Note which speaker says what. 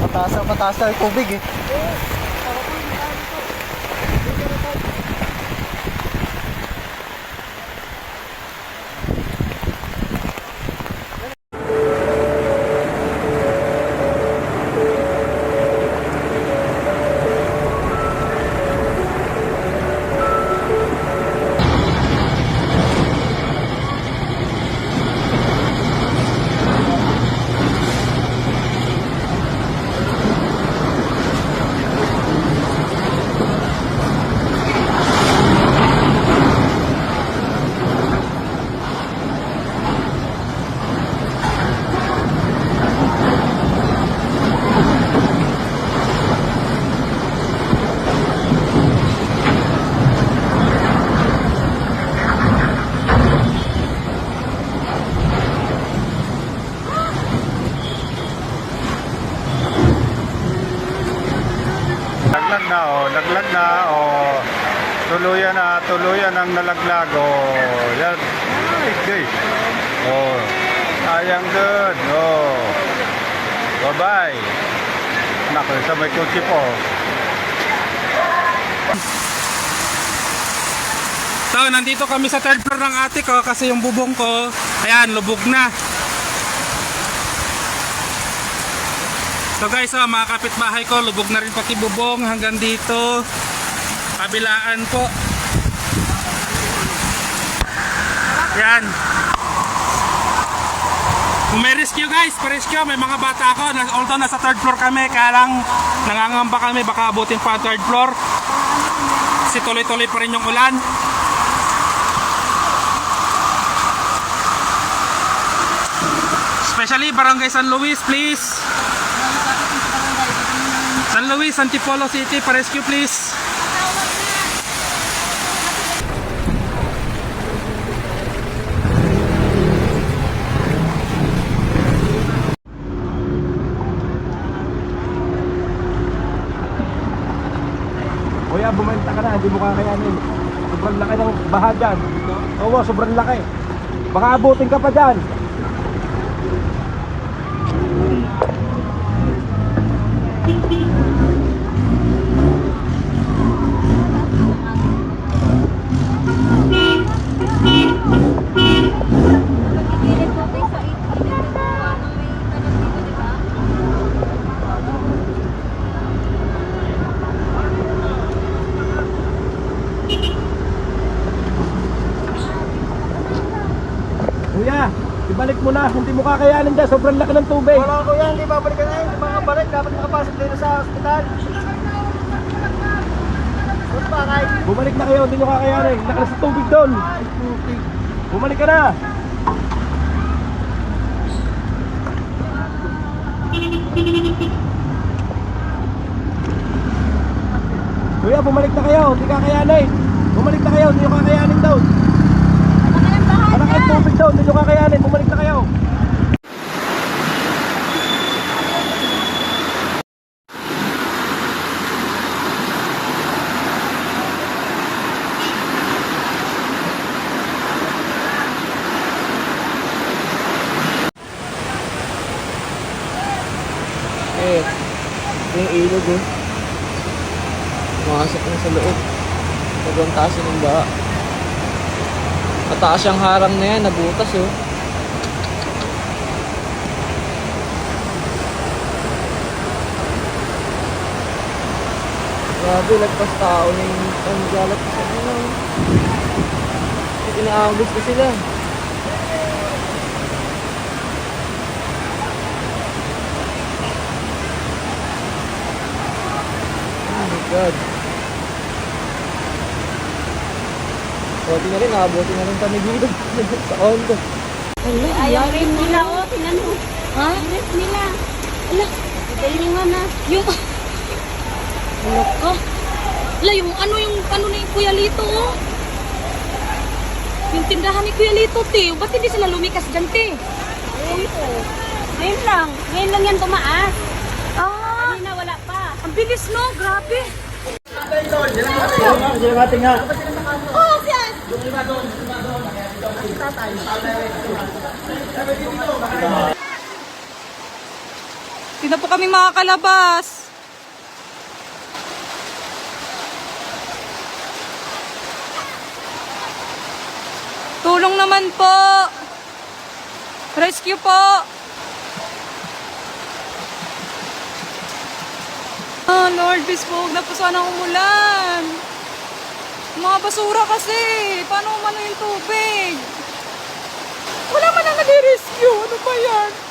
Speaker 1: Mataas na mataas tubig eh.
Speaker 2: Na oh, laglag na oh. Tuluyan na, tuluyan ang nalaglag oh. Yan. Ay, guys. Oh. Sayang dun. Oh. Bye-bye. Naku, sa may kutsi po.
Speaker 3: So, nandito kami sa third floor ng ate ko kasi yung bubong ko, ayan, lubog na. So guys, oh, mga kapitbahay ko, lubog na rin pati bubong hanggang dito. Kabilaan po. Yan. Kung may rescue guys, pa-rescue, may mga bata ako. Although nasa third floor kami, kaya lang nangangamba kami, baka abutin pa third floor. Kasi tuloy-tuloy pa rin yung ulan. Especially Barangay San Luis, please. San Luis, Antipolo City, pa-rescue please.
Speaker 4: Kuya, bumenta ka na, hindi mo kakayanin. Sobrang laki ng baha dyan. Oo, sobrang laki. Baka abutin ka pa dyan.
Speaker 5: Gilid po tayo sa 8 gilid po. Ano may talag dito, di ba?
Speaker 4: Kuya, ibalik mo na, hindi mo kakayanin dyan. Sobrang laki ng tubig.
Speaker 1: Wala ko yan, hindi babalikan na yun. Yung mga balik, dapat nakapasok din sa ospital.
Speaker 4: Bumalik na kayo, hindi nyo kakayanin. Laki sa tubig doon. Bumalik ka na. Kuya, bumalik na kayo, hindi kakayanin. Bumalik na kayo, hindi nyo kakayanin daw.
Speaker 5: Malaki ang bahay
Speaker 4: Malaki ang tubig daw, hindi nyo kakayanin. Bumalik na kayo.
Speaker 6: Eh, yung ilog eh. Pumasok na sa loob. Sobrang taas ng baha. Mataas yung harang na yan, nabutas oh. Grabe, lagpas tao na yung ang galat sa ano. Inaambos ko sila. Oh my God. Buti na rin, nakabuti na rin kami dito sa condo.
Speaker 5: Ayaw rin nila, oh. Tinan mo. Ha? Ayaw nila. Ala, yung nga na. Yung... Ano ka? Ala, yung ano yung ano ni Kuya Lito, oh. Yung tindahan ni Kuya Lito, te. Ba't hindi sila lumikas dyan, te? Ayun. Ngayon lang. Ngayon lang yan tumaas. Ah! Kanina wala pa. Ang bilis, no? Grabe. Oh, yes!
Speaker 7: Di na po kami makakalabas. Tulong naman po. Rescue po. Ah, Lord, huwag na po sana umulan. Mga basura kasi. Paano umano yung tubig? Wala man ang nag-rescue. Ano ba yan?